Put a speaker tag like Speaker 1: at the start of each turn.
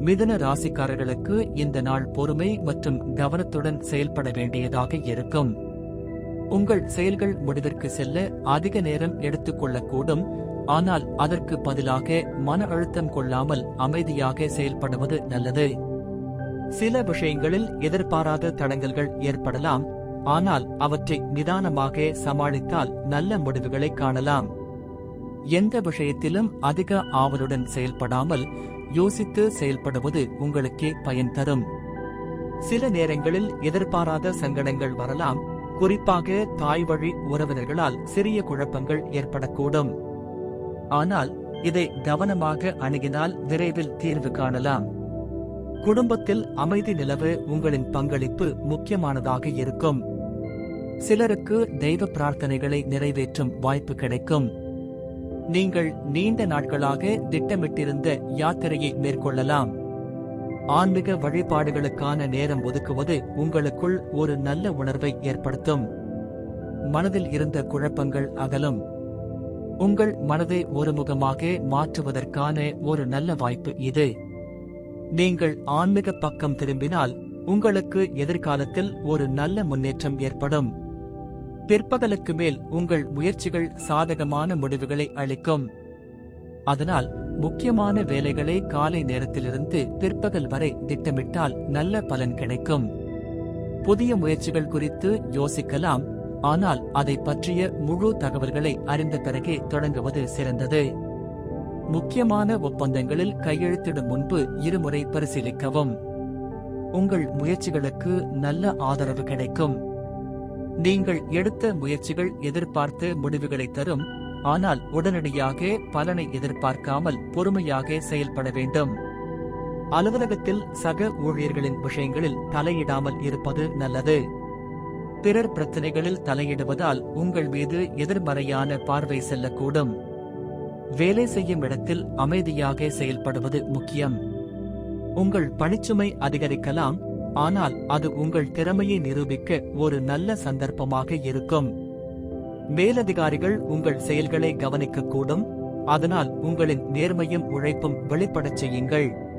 Speaker 1: மிதன ராசிக்காரர்களுக்கு இந்த நாள் பொறுமை மற்றும் கவனத்துடன் செயல்பட வேண்டியதாக இருக்கும். உங்கள் செயல்கள் முடிவிற்கு செல்ல அதிக நேரம் எடுத்துக்கொள்ளக்கூடும். ஆனால் அதற்கு பதிலாக மன அழுத்தம் கொள்ளாமல் அமைதியாக செயல்படுவது நல்லது. சில விஷயங்களில் எதிர்பாராத தடங்கல்கள் ஏற்படலாம். ஆனால் அவற்றை நிதானமாக சமாளித்தால் நல்ல முடிவுகளை காணலாம். எந்த விஷயத்திலும் அதிக ஆவலுடன் செயல்படாமல் யோசித்து செயல்படுவது உங்களுக்கே பயன் தரும். சில நேரங்களில் எதிர்பாராத சங்கடங்கள் வரலாம். குறிப்பாக தாய் வழி உறவினர்களால் சிறிய குழப்பங்கள் ஏற்படக்கூடும். ஆனால் இதை கவனமாக அணுகினால் விரைவில் தீர்வு காணலாம். குடும்பத்தில் அமைதி நிலவு உங்களின் பங்களிப்பு முக்கியமானதாக இருக்கும். சிலருக்கு தெய்வ பிரார்த்தனைகளை நிறைவேற்றும் வாய்ப்பு கிடைக்கும். நீங்கள் நீண்ட நாட்களாக திட்டமிட்டிருந்த யாத்திரையை மேற்கொள்ளலாம். ஆன்மீக வழிபாடுகளுக்கான நேரம் ஒதுக்குவது உங்களுக்குள் ஒரு நல்ல உணர்வை ஏற்படுத்தும். மனதில் இருந்த குழப்பங்கள் அகலும். உங்கள் மனதை ஒருமுகமாக மாற்றுவதற்கான ஒரு நல்ல வாய்ப்பு இது. நீங்கள் ஆன்மீக பக்கம் திரும்பினால் உங்களுக்கு எதிர்காலத்தில் ஒரு நல்ல முன்னேற்றம் ஏற்படும். பிற்பகலுக்கு மேல் உங்கள் முயற்சிகள் சாதகமான முடிவுகளை அளிக்கும். அதனால் முக்கியமான வேலைகளை காலை நேரத்திலிருந்து பிற்பகல் வரை திட்டமிட்டால் நல்ல பலன் கிடைக்கும். புதிய முயற்சிகள் குறித்து யோசிக்கலாம் ஆனால் அதை பற்றிய முழு தகவல்களை அறிந்த பிறகே தொடங்குவது சிறந்தது. முக்கியமான ஒப்பந்தங்களில் கையெழுத்திடும் முன்பு இருமுறை பரிசீலிக்கவும். உங்கள் முயற்சிகளுக்கு நல்ல ஆதரவு கிடைக்கும். நீங்கள் எடுத்த முயற்சிகள் எதிர்பார்த்த முடிவுகளை தரும் ஆனால் உடனடியாக பலனை எதிர்பார்க்காமல் பொறுமையாக செயல்பட வேண்டும். அலுவலகத்தில் சக ஊழியர்களின் விஷயங்களில் தலையிடாமல் இருப்பது நல்லது. பிறர் பிரச்சனைகளில் தலையிடுவதால் உங்கள் மீது எதிர்மறையான பார்வை செல்லக்கூடும். வேலை செய்யும் இடத்தில் அமைதியாக செயல்படுவது முக்கியம். உங்கள் பணிச்சுமை அதிகரிக்கலாம் ஆனால் அது உங்கள் திறமையை நிரூபிக்க ஒரு நல்ல சந்தர்ப்பமாக இருக்கும். மேலதிகாரிகள் உங்கள் செயல்களை கவனிக்கக்கூடும். அதனால் உங்களின் நேர்மையும் உழைப்பும் வெளிப்படச் செய்யுங்கள்.